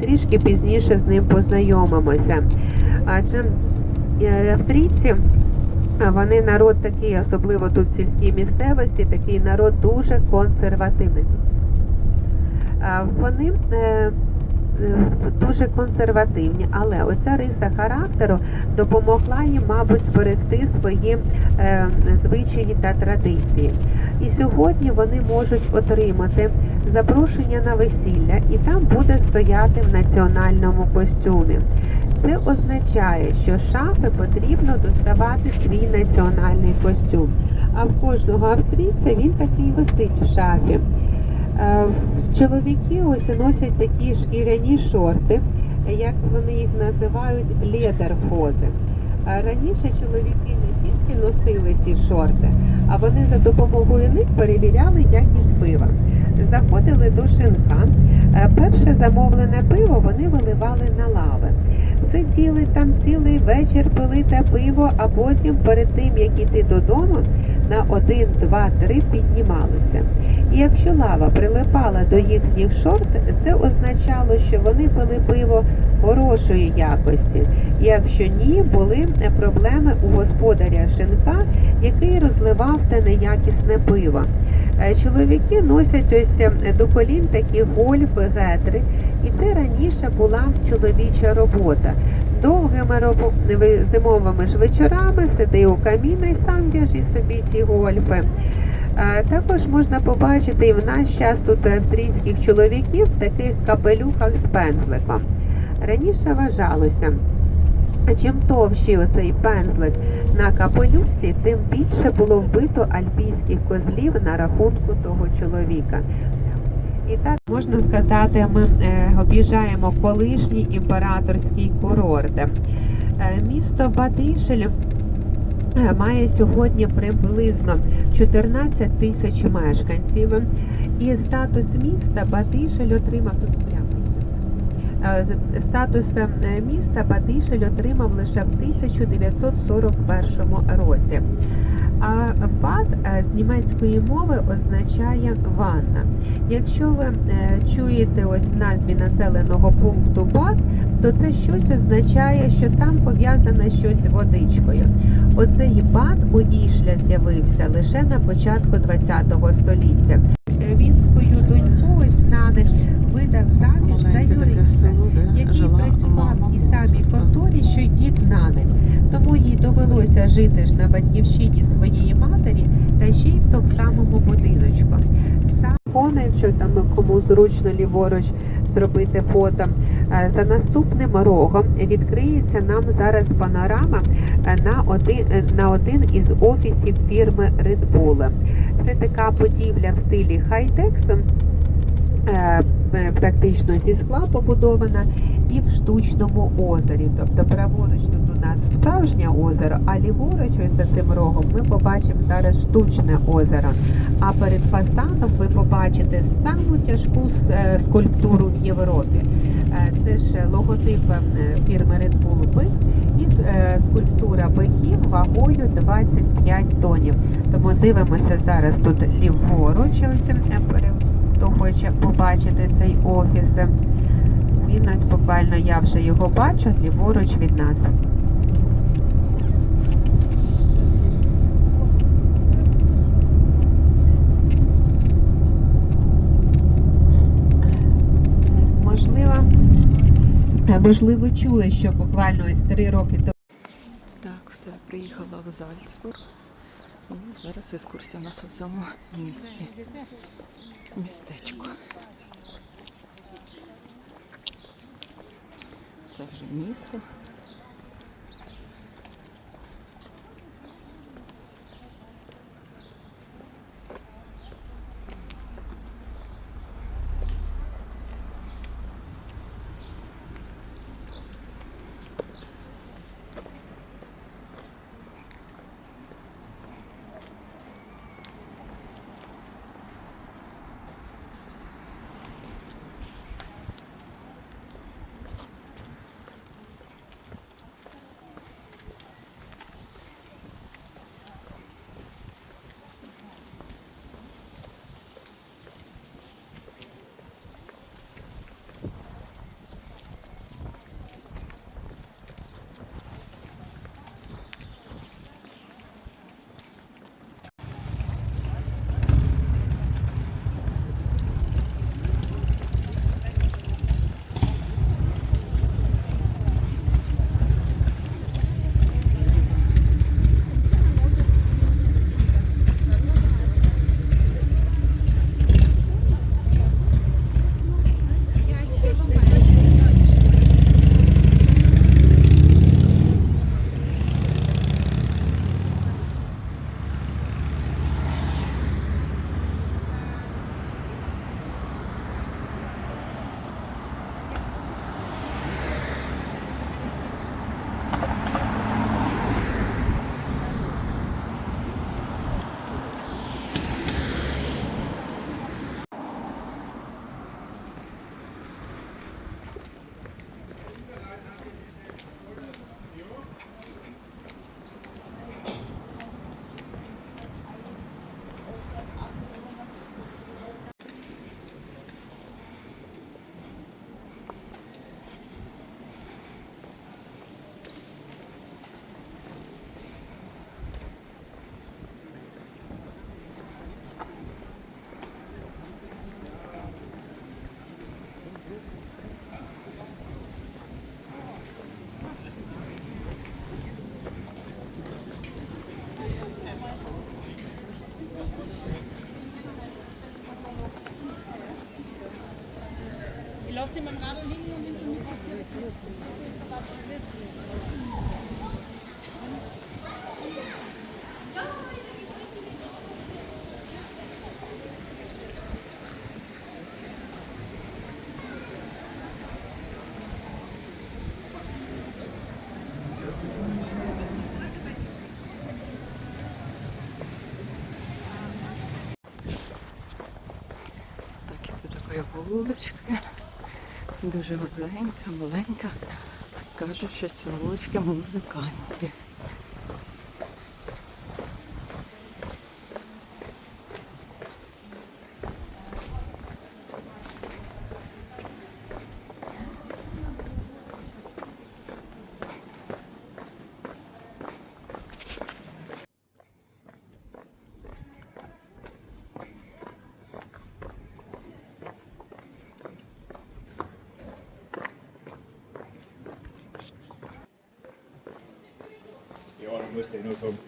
трішки пізніше з ним познайомимося. Адже австрійці. Вони народ такий, особливо тут в сільській місцевості, такий народ дуже консервативний. Вони е, дуже консервативні, але оця риса характеру допомогла їм, мабуть, зберегти свої е, звичаї та традиції. І сьогодні вони можуть отримати запрошення на весілля, і там буде стояти в національному костюмі. Це означає, що шафи потрібно доставати свій національний костюм. А в кожного австрійця він такий висить в шафі. Е, Чоловіки ось носять такі шкіряні шорти, як вони їх називають ледерхози. А Раніше чоловіки не тільки носили ці шорти, а вони за допомогою них перевіряли якість пива. Заходили до шинка. Е, Перше замовлене пиво вони виливали на лави. Сиділи там цілий вечір, пили те пиво, а потім перед тим, як іти додому, на один, два, три піднімалися. І якщо лава прилипала до їхніх шорт, це означало, що вони пили пиво хорошої якості. Якщо ні, були проблеми у господаря шинка, який розливав те неякісне пиво. Е, Чоловіки носять ось е, до колін такі гольфи, гетри, і це раніше була чоловіча робота. Довгими робо- зимовими ж вечорами сиди у каміна і сам в'яжи собі ті гольфи. Е, Також можна побачити і в нас час тут австрійських чоловіків в таких капелюхах з пензликом. Раніше вважалося, чим товщий оцей пензлик на капелюсі, тим більше було вбито альпійських козлів на рахунку того чоловіка. І так можна сказати, ми е, об'їжджаємо колишній імператорський курорт. Е, Місто Бадишель е, має сьогодні приблизно 14 тисяч мешканців. І статус міста Бадишель отримав тут Статус е, міста Бадишель отримав лише в 1941 році. А бад е, з німецької мови означає ванна. Якщо ви е, чуєте ось в назві населеного пункту бад, то це щось означає, що там пов'язане щось з водичкою. Оцей бад у Ішля з'явився лише на початку ХХ століття. Е, Він свою доньку ось Нанель видав заміж за юриста який працював в тій самій конторі, що й дід Нанель. Тому їй довелося жити ж на батьківщині своєї матері та ще й в тому самому будиночку. Сам фони, якщо там кому зручно ліворуч зробити фото. Е, За наступним рогом відкриється нам зараз панорама е, на один, е, на один із офісів фірми Red Bull. Це така будівля в стилі хай-текс, е, практично зі скла побудована і в штучному озері. Тобто праворуч тут у нас справжнє озеро, а ліворуч ось за цим рогом ми побачимо зараз штучне озеро. А перед фасадом ви побачите саму тяжку е, скульптуру в Європі. Е, Це ж логотип е, фірми Red Bull бик і е, скульптура биків вагою 25 тонів. Тому дивимося зараз тут ліворуч. Ось е, пере- хто хоче побачити цей офіс. Він ось буквально я вже його бачу ліворуч від нас. Можливо, можливо, чули, що буквально ось три роки тому. Так, все, приїхала в Зальцбург. І зараз екскурсія у нас у цьому місті. Містечко. Це вже місто. Вуличкою. Дуже вузенька, маленька. Кажуть, що вулички музиканти. unless they know so.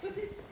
choice.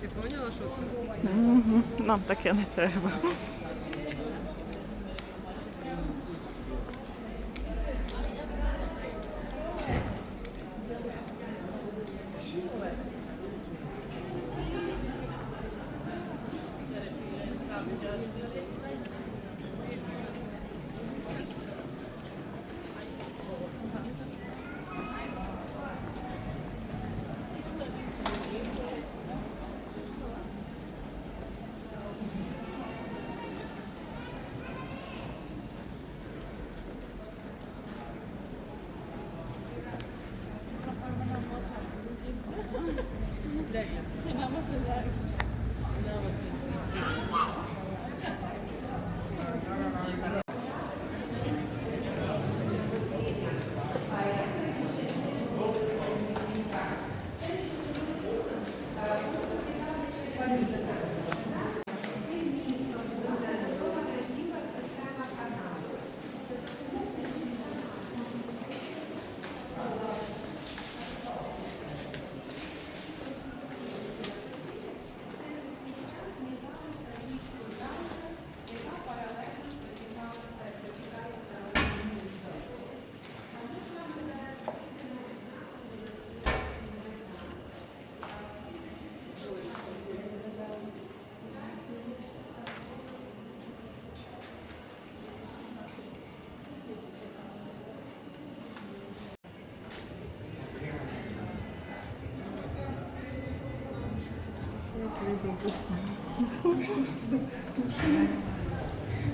Ти поняла, що це? Нам таке не треба.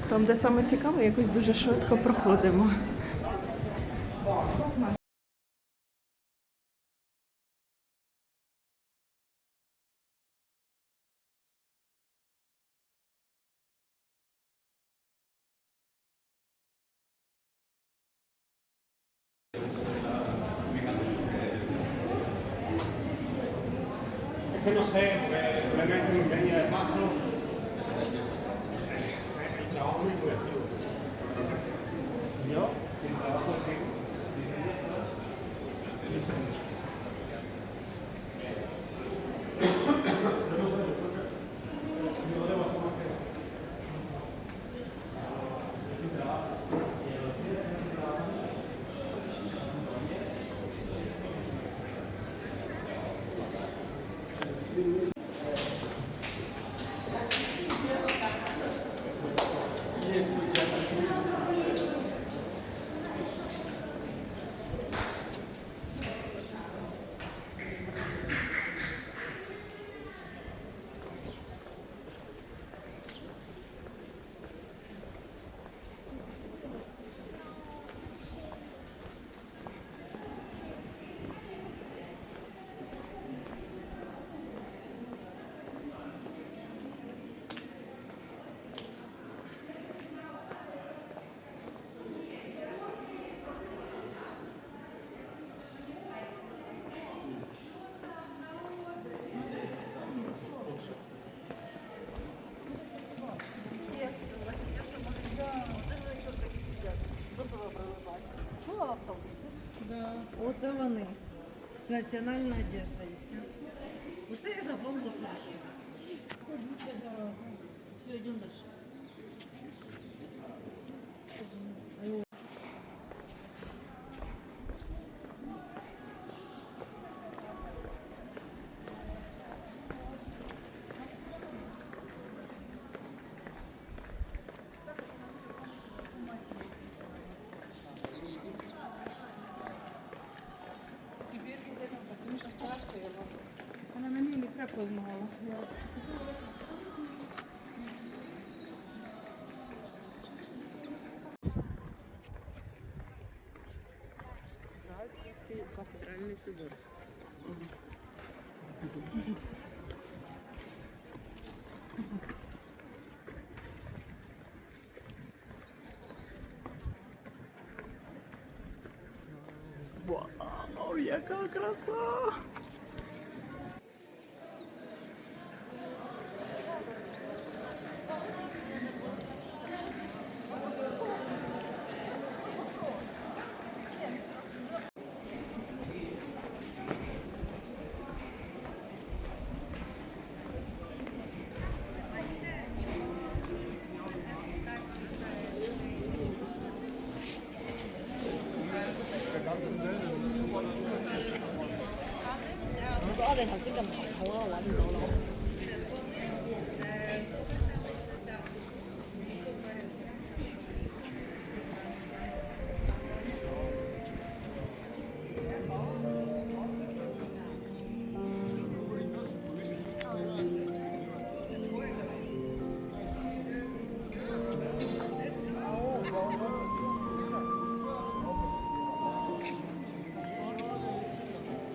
Там, де саме цікаве, якось дуже швидко проходимо. Оце вони. Національна одежда їхня. Оце я запомнила хорошо. Все, йдемо далі. Мені не крепко кафедральний собор. Вау, яка краса!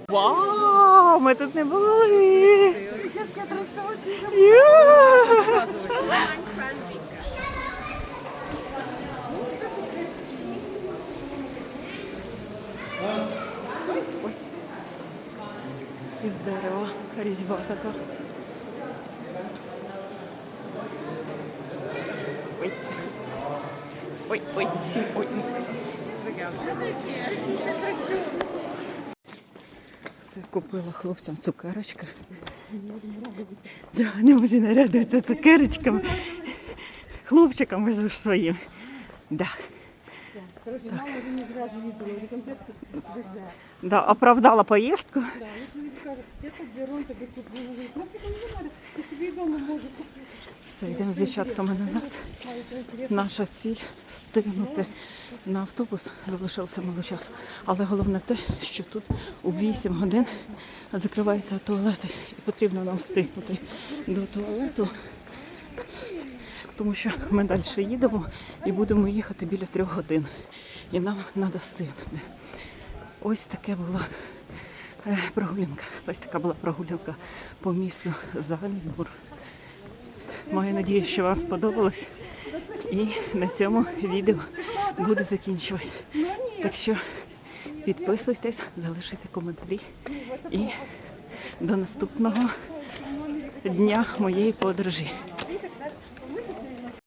Вау, ми тут не були. Ю! Ой. Із дерева різьба така. Ой. Ой, ой, всі, ой. Все, купила хлопцям цукерочка. Да, не може нарядитися цукерочками. Хлопчиками ж своїм. Да. Да, оправдала поїздку. Да, ну чоловік каже, я тут беру, тобі куплю. Говорить, не треба, я собі вдома можу купити. Все, йдемо з дівчатками назад. Наша ціль встигнути на автобус. Залишилося мало часу. Але головне те, що тут у 8 годин закриваються туалети. І потрібно нам встигнути до туалету. Тому що ми далі їдемо і будемо їхати біля трьох годин. І нам треба встигнути. Ось таке була е, прогулянка. Ось така була прогулянка по місту Зальцбург. Маю надію, що вам сподобалось. І на цьому відео буду закінчувати. Так що підписуйтесь, залишайте коментарі. І до наступного дня моєї подорожі.